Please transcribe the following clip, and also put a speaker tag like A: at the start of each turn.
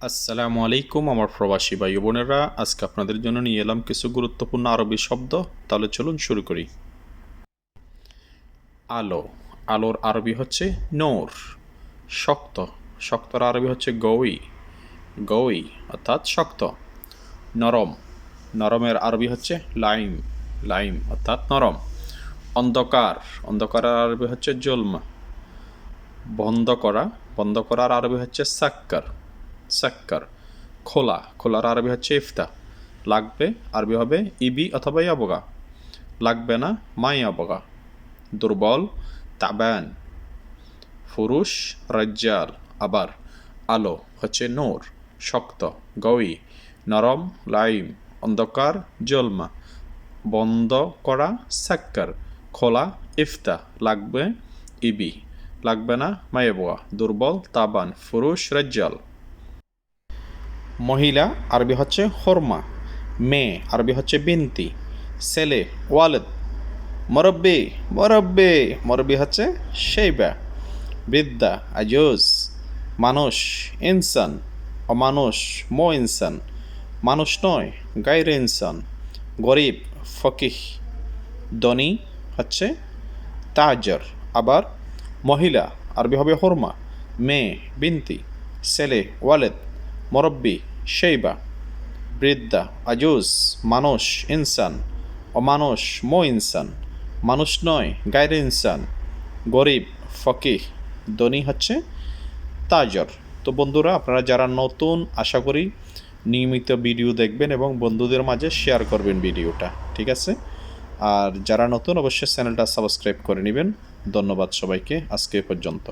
A: আসসালামু আলাইকুম আমার প্রবাসী ভাই বোনেরা। আজকে আপনাদের জন্য নিয়ে এলাম কিছু গুরুত্বপূর্ণ আরবি শব্দ। তাহলে চলুন শুরু করি। আলো। আলোর আরবি হচ্ছে নোর। শক্ত। শক্তর আরবি হচ্ছে গৌই। গৌই অর্থাৎ শক্ত। নরম। নরমের আরবি হচ্ছে লাইম। লাইম অর্থাৎ নরম। অন্ধকার। অন্ধকারের আরবি হচ্ছে জুলম। বন্ধ করা। বন্ধ করার আরবি হচ্ছে সাক্কার। সাক্কার, খোলা, খোলার আরবি হচ্ছে ইফতা। লাগবে আরবি হবে ইবি অথবা ইয়াবগা। লাগবে না মাই আবগা দুর্বল, তাবান। ফুরুষ রাজ্জাল। আবার আলো হচ্ছে নূর, শক্ত গই নরম, লাইম, অন্ধকার, জলমা। বন্ধ করা, সাক্কার। খোলা, ইফতা। লাগবে ইবি। লাগবে না মায়েবোয়া দুর্বল, তাবান ফুরুষ রাজ্জাল। মহিলা, আরবি হচ্ছে হরমা। মেয়ে, আরবি হচ্ছে বিনতি। ছেলে, ওয়ালেদ। মরব্বি মরব্বি। মরব্বি হচ্ছে সেইবা বৃদ্ধা, আজুজ। মানুষ, ইনসান। অমানুষ, মো ইনসান। মানুষ নয়, গাইরে ইনসান। গরিব, ফকিহ। ধনী হচ্ছে তাজর আবার মহিলা, আরবি হবে হরমা। মেয়ে, বিনতি। ছেলে, ওয়ালেদ। মরব্বি সেইবা বৃদ্ধা, আজুজ, মানুষ, ইনসান, অমানুষ, মো ইনসান, মানুষ নয় গাইরে ইনসান, গরিব, ফকিহ, ধনী হচ্ছে তাজর। তো বন্ধুরা, আপনারা যারা নতুন, আশা করি নিয়মিত ভিডিও দেখবেন এবং বন্ধুদের মাঝে শেয়ার করবেন ভিডিওটা, ঠিক আছে? আর যারা নতুন, অবশ্যই চ্যানেলটা সাবস্ক্রাইব করে নেবেন। ধন্যবাদ সবাইকে, আজকে পর্যন্ত।